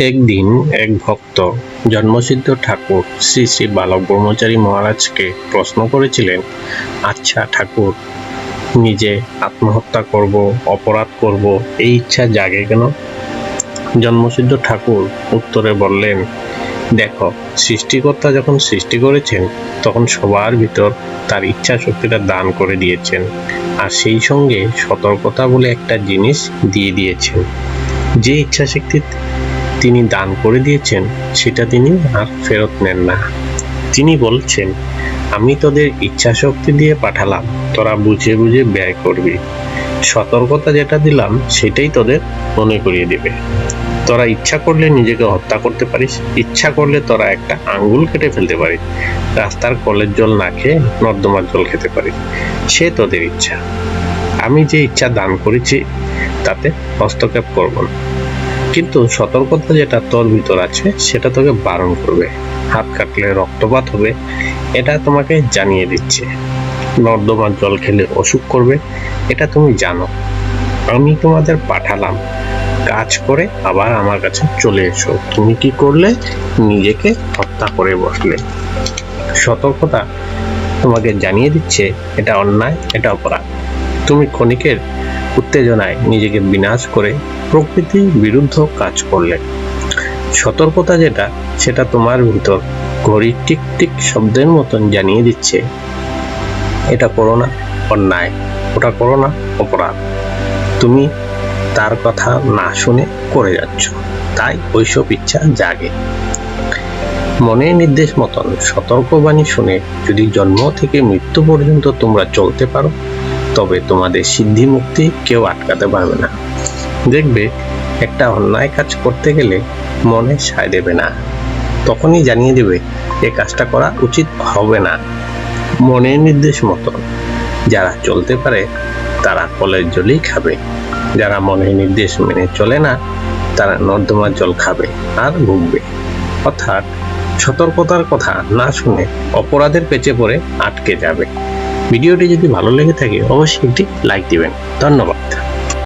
একদিন এক ভক্ত জন্মসিদ্ধ ঠাকুর শ্রী শ্রী বালক ব্রহ্মচারী মহারাজকে প্রশ্ন করেছিলেন আচ্ছা ঠাকুর, নিজে আত্মহত্যা করব, অপরাধ করব, এই ইচ্ছা জাগে কেন? জন্মসিদ্ধ ঠাকুর উত্তরে বললেন, দেখো, সৃষ্টিকর্তা যখন সৃষ্টি করেছেন, তখন সবার ভিতর তার ইচ্ছা শক্তিটা দান করে দিয়েছেন, আর সেই সঙ্গে সতর্কতা বলে একটা জিনিস দিয়ে দিয়েছেন। যে ইচ্ছা শক্তি তিনি দান করে দিয়েছেন, সেটা তিনি আর ফেরত নেন না। তিনি বলছেন, আমি তোদের ইচ্ছা শক্তি দিয়ে পাঠালাম, তোরা বুঝে বুঝে ব্যয় করবি। সতর্কতা যেটা দিলাম, সেটাই তোদের মনে করিয়ে দেবে। তোরা ইচ্ছা করলে নিজেকে হত্যা করতে পারিস, ইচ্ছা করলে তোরা একটা আঙ্গুল কেটে ফেলতে পারিস, রাস্তার কলের জল না খেয়ে নর্দমার জল খেতে পারিস, সে তোদের ইচ্ছা। আমি যে ইচ্ছা দান করেছি, তাতে হস্তক্ষেপ করব না। কিন্তু সতর্কতা যেটা তোর ভিতর আছে, সেটা তোকে বারণ করবে। হাত কাটলে রক্তপাত হবে, এটা তোমাকে জানিয়ে দিচ্ছে। নর্দমার জল খেলে অসুখ করবে, এটা তুমি জানো। আমি তোমাদের পাঠালাম। কাজ করে আবার আমার কাছে চলে এসো। তুমি কি করলে? নিজেকে হত্যা করে বসলে। সতর্কতা তোমাকে জানিয়ে দিচ্ছে, এটা অন্যায়, এটা অপরাধ। তুমি ক্ষণিকের উত্তেজনায় নিজেকে বিনাশ করে প্রকৃতির বিরুদ্ধ কাজ করলে। সতর্কতা যেটা, সেটা তোমার ভিতর ঘড়ি টিক টিক শব্দের মতন জানিয়ে দিচ্ছে। এটা করো না, অন্যায়। ওটা করো না, অপরাধ। তুমি তার কথা না শুনে করে যাচ্ছ। তাই ওইসব ইচ্ছা জাগে। মনের নির্দেশ মতন সতর্কবাণী শুনে যদি জন্ম থেকে মৃত্যু পর্যন্ত তোমরা চলতে পারো তবে তোমাদের সিদ্ধি মুক্তি কেউ আটকাতে পারবে না। দেখবে, একটা অন্যায় কাজ করতে গেলে মনে সায় দেবে না। তখনই জানিয়ে দেবে, এ কাজটা করা উচিত হবে না। মনের নির্দেশ মতন যারা চলতে পারে, তারা কলের জলই খাবে। যারা মনের নির্দেশ মেনে চলে না, তারা নর্দমার জল খাবে আর ভুগবে। অর্থাৎ সতর্কতার কথা না শুনে অপরাধের পেঁচে পড়ে আটকে যাবে। ভিডিওটি যদি ভালো লেগে থাকে অবশ্যই একটি লাইক দিবেন। ধন্যবাদ।